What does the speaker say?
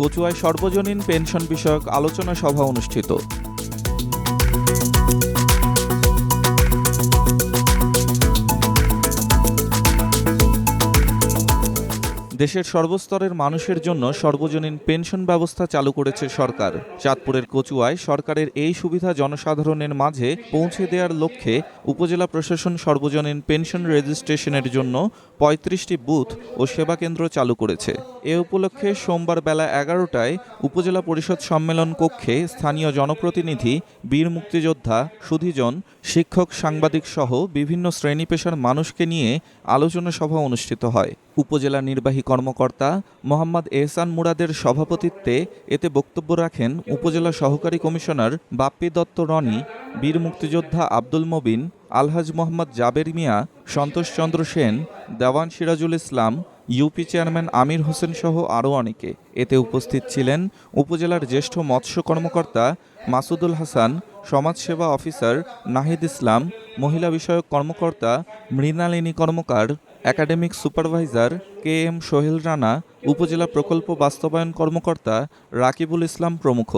কচুয়ায় সর্বজনীন পেনশন বিষয়ক আলোচনা সভা অনুষ্ঠিত। দেশের সর্বস্তরের মানুষের জন্য সর্বজনীন পেনশন ব্যবস্থা চালু করেছে সরকার। চাঁদপুরের কচুয়ায় সরকারের এই সুবিধা জনসাধারণের মাঝে পৌঁছে দেওয়ার লক্ষ্যে উপজেলা প্রশাসন সর্বজনীন পেনশন রেজিস্ট্রেশনের জন্য পঁয়ত্রিশটি বুথ ও সেবা কেন্দ্র চালু করেছে। এ উপলক্ষে সোমবার বেলা এগারোটায় উপজেলা পরিষদ সম্মেলন কক্ষে স্থানীয় জনপ্রতিনিধি, বীর মুক্তিযোদ্ধা, সুধীজন, শিক্ষক, সাংবাদিক সহ বিভিন্ন শ্রেণি পেশার মানুষকে নিয়ে আলোচনা সভা অনুষ্ঠিত হয়। উপজেলা নির্বাহী কর্মকর্তা মোহাম্মদ এহসান মুরাদের সভাপতিত্বে এতে বক্তব্য রাখেন উপজেলা সহকারী কমিশনার বাপ্পি দত্ত রনি, বীর মুক্তিযোদ্ধা Abdul Mobin, Alhaj Mohammad Jaber Mia Santoshchandra Sen, Dewan Sirajul Islam, U P chairman Amir Hossain সহ আরও অনেকে। এতে উপস্থিত ছিলেন উপজেলার জ্যেষ্ঠ মৎস্য কর্মকর্তা মাসুদুল হাসান, সমাজসেবা অফিসার নাহিদ ইসলাম মহিলা বিষয়ক কর্মকর্তা Mrinalini Karmakar, academic supervisor K M Sohel Rana, উপজেলা প্রকল্প বাস্তবায়ন কর্মকর্তা রাকিবুল ইসলাম প্রমুখ।